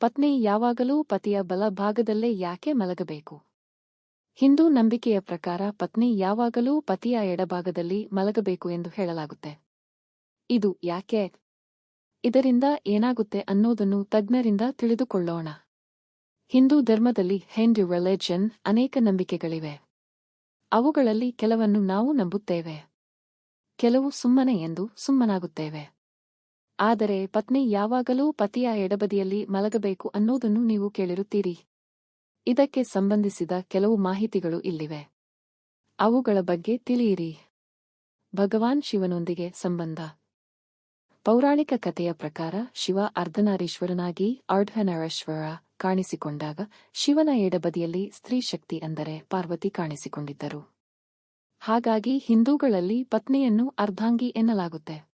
ಪತ್ನಿ ಯಾವಾಗಲೂ ಪತಿಯ ಬಲಭಾಗದಲ್ಲೇ ಯಾಕೆ ಮಲಗಬೇಕು? ಹಿಂದೂ ನಂಬಿಕೆಯ ಪ್ರಕಾರ ಪತ್ನಿ ಯಾವಾಗಲೂ ಪತಿಯ ಎಡಭಾಗದಲ್ಲಿ ಮಲಗಬೇಕು ಎಂದು ಹೇಳಲಾಗುತ್ತೆ. ಇದು ಯಾಕೆ? ಇದರಿಂದ ಏನಾಗುತ್ತೆ ಅನ್ನೋದನ್ನು ತಜ್ಞರಿಂದ ತಿಳಿದುಕೊಳ್ಳೋಣ. ಹಿಂದೂ ಧರ್ಮದಲ್ಲಿ ಹೆಂಡು ರಿಲಿಜನ್ ಅನೇಕ ನಂಬಿಕೆಗಳಿವೆ. ಅವುಗಳಲ್ಲಿ ಕೆಲವನ್ನು ನಾವು ನಂಬುತ್ತೇವೆ. ಕೆಲವು ಸುಮ್ಮನೆ ಎಂದು ಸುಮ್ಮನಾಗುತ್ತೇವೆ. ಆದರೆ ಪತ್ನಿ ಯಾವಾಗಲೂ ಪತಿಯ ಎಡಬದಿಯಲ್ಲಿ ಮಲಗಬೇಕು ಅನ್ನೋದನ್ನು ನೀವು ಕೇಳಿರುತ್ತೀರಿ. ಇದಕ್ಕೆ ಸಂಬಂಧಿಸಿದ ಕೆಲವು ಮಾಹಿತಿಗಳು ಇಲ್ಲಿವೆ. ಅವುಗಳ ಬಗ್ಗೆ ತಿಳಿಯಿರಿ. ಭಗವಾನ್ ಶಿವನೊಂದಿಗೆ ಸಂಬಂಧ. ಪೌರಾಣಿಕ ಕಥೆಯ ಪ್ರಕಾರ ಶಿವ ಅರ್ಧನಾರೀಶ್ವರನಾಗಿ ಅರ್ಧನರೇಶ್ವರ ಕಾಣಿಸಿಕೊಂಡಾಗ ಶಿವನ ಎಡಬದಿಯಲ್ಲಿ ಸ್ತ್ರೀ ಶಕ್ತಿ ಅಂದರೆ ಪಾರ್ವತಿ ಕಾಣಿಸಿಕೊಂಡಿದ್ದರು. ಹಾಗಾಗಿ ಹಿಂದೂಗಳಲ್ಲಿ ಪತ್ನಿಯನ್ನು ಅರ್ಧಾಂಗಿ ಎನ್ನಲಾಗುತ್ತೆ.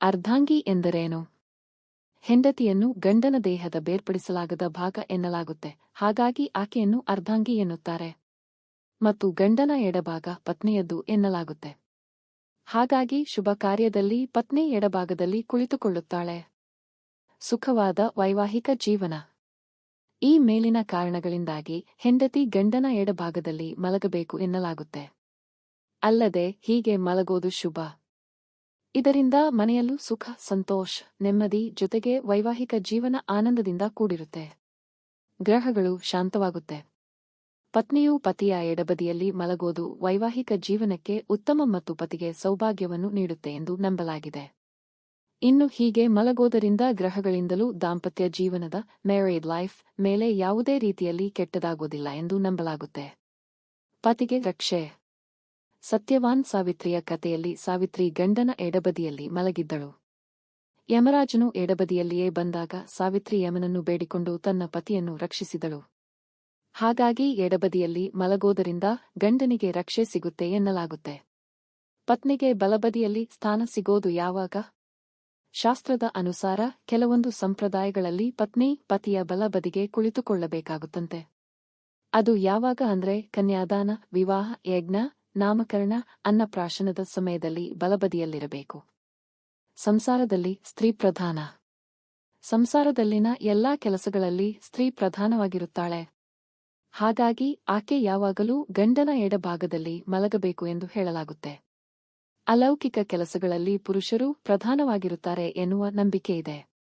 ಅರ್ಧಾಂಗಿ ಎಂದರೇನು? ಹೆಂಡತಿಯನ್ನು ಗಂಡನ ದೇಹದ ಬೇರ್ಪಡಿಸಲಾಗದ ಭಾಗ ಎನ್ನಲಾಗುತ್ತೆ, ಹಾಗಾಗಿ ಆಕೆಯನ್ನು ಅರ್ಧಾಂಗಿ ಎನ್ನುತ್ತಾರೆ. ಮತ್ತು ಗಂಡನ ಎಡಭಾಗ ಪತ್ನಿಯದ್ದು ಎನ್ನಲಾಗುತ್ತೆ. ಹಾಗಾಗಿ ಶುಭ ಕಾರ್ಯದಲ್ಲಿ ಪತ್ನಿ ಎಡಭಾಗದಲ್ಲಿ ಕುಳಿತುಕೊಳ್ಳುತ್ತಾಳೆ. ಸುಖವಾದ ವೈವಾಹಿಕ ಜೀವನ. ಈ ಮೇಲಿನ ಕಾರಣಗಳಿಂದಾಗಿ ಹೆಂಡತಿ ಗಂಡನ ಎಡಭಾಗದಲ್ಲಿ ಮಲಗಬೇಕು ಎನ್ನಲಾಗುತ್ತೆ. ಅಲ್ಲದೆ ಹೀಗೆ ಮಲಗೋದು ಶುಭ. ಇದರಿಂದ ಮನೆಯಲ್ಲೂ ಸುಖ, ಸಂತೋಷ, ನೆಮ್ಮದಿ ಜೊತೆಗೆ ವೈವಾಹಿಕ ಜೀವನ ಆನಂದದಿಂದ ಕೂಡಿರುತ್ತೆ. ಗ್ರಹಗಳು ಶಾಂತವಾಗುತ್ತೆ. ಪತ್ನಿಯು ಪತಿಯ ಎಡಬದಿಯಲ್ಲಿ ಮಲಗೋದು ವೈವಾಹಿಕ ಜೀವನಕ್ಕೆ ಉತ್ತಮ ಮತ್ತು ಪತಿಗೆ ಸೌಭಾಗ್ಯವನ್ನು ನೀಡುತ್ತೆ ಎಂದು ನಂಬಲಾಗಿದೆ. ಇನ್ನು ಹೀಗೆ ಮಲಗೋದರಿಂದ ಗ್ರಹಗಳಿಂದಲೂ ದಾಂಪತ್ಯ ಜೀವನದ ಮ್ಯಾರೇಡ್ ಲೈಫ್ ಮೇಲೆ ಯಾವುದೇ ರೀತಿಯಲ್ಲಿ ಕೆಟ್ಟದಾಗೋದಿಲ್ಲ ಎಂದು ನಂಬಲಾಗುತ್ತೆ. ಪತಿಗೆ ರಕ್ಷೆ. ಸತ್ಯವಾನ್ ಸಾವಿತ್ರಿಯ ಕಥೆಯಲ್ಲಿ ಸಾವಿತ್ರಿ ಗಂಡನ ಎಡಬದಿಯಲ್ಲಿ ಮಲಗಿದ್ದಳು. ಯಮರಾಜನು ಎಡಬದಿಯಲ್ಲಿಯೇ ಬಂದಾಗ ಸಾವಿತ್ರಿ ಯಮನನ್ನು ಬೇಡಿಕೊಂಡು ತನ್ನ ಪತಿಯನ್ನು ರಕ್ಷಿಸಿದಳು. ಹಾಗಾಗಿ ಎಡಬದಿಯಲ್ಲಿ ಮಲಗೋದರಿಂದ ಗಂಡನಿಗೆ ರಕ್ಷೆ ಸಿಗುತ್ತೆ ಎನ್ನಲಾಗುತ್ತೆ. ಪತ್ನಿಗೆ ಬಲಬದಿಯಲ್ಲಿ ಸ್ಥಾನ ಸಿಗೋದು ಯಾವಾಗ? ಶಾಸ್ತ್ರದ ಅನುಸಾರ ಕೆಲವೊಂದು ಸಂಪ್ರದಾಯಗಳಲ್ಲಿ ಪತ್ನಿ ಪತಿಯ ಬಲಬದಿಗೆ ಕುಳಿತುಕೊಳ್ಳಬೇಕಾಗುತ್ತಂತೆ. ಅದು ಯಾವಾಗ ಅಂದ್ರೆ ಕನ್ಯಾದಾನ, ವಿವಾಹ, ಯಜ್ಞ ನಾಮಕರಣ ಅನ್ನಪ್ರಾಶನದ ಸಮಯದಲ್ಲಿ ಬಲಬದಿಯಲ್ಲಿರಬೇಕು. ಸಂಸಾರದಲ್ಲಿ ಸ್ತ್ರೀ ಪ್ರಧಾನ. ಸಂಸಾರದಲ್ಲಿನ ಎಲ್ಲಾ ಕೆಲಸಗಳಲ್ಲಿ ಸ್ತ್ರೀ ಪ್ರಧಾನವಾಗಿರುತ್ತಾಳೆ. ಹಾಗಾಗಿ ಆಕೆ ಯಾವಾಗಲೂ ಗಂಡನ ಎಡಭಾಗದಲ್ಲಿ ಮಲಗಬೇಕು ಎಂದು ಹೇಳಲಾಗುತ್ತೆ. ಅಲೌಕಿಕ ಕೆಲಸಗಳಲ್ಲಿ ಪುರುಷರು ಪ್ರಧಾನವಾಗಿರುತ್ತಾರೆ ಎನ್ನುವ ನಂಬಿಕೆಯಿದೆ.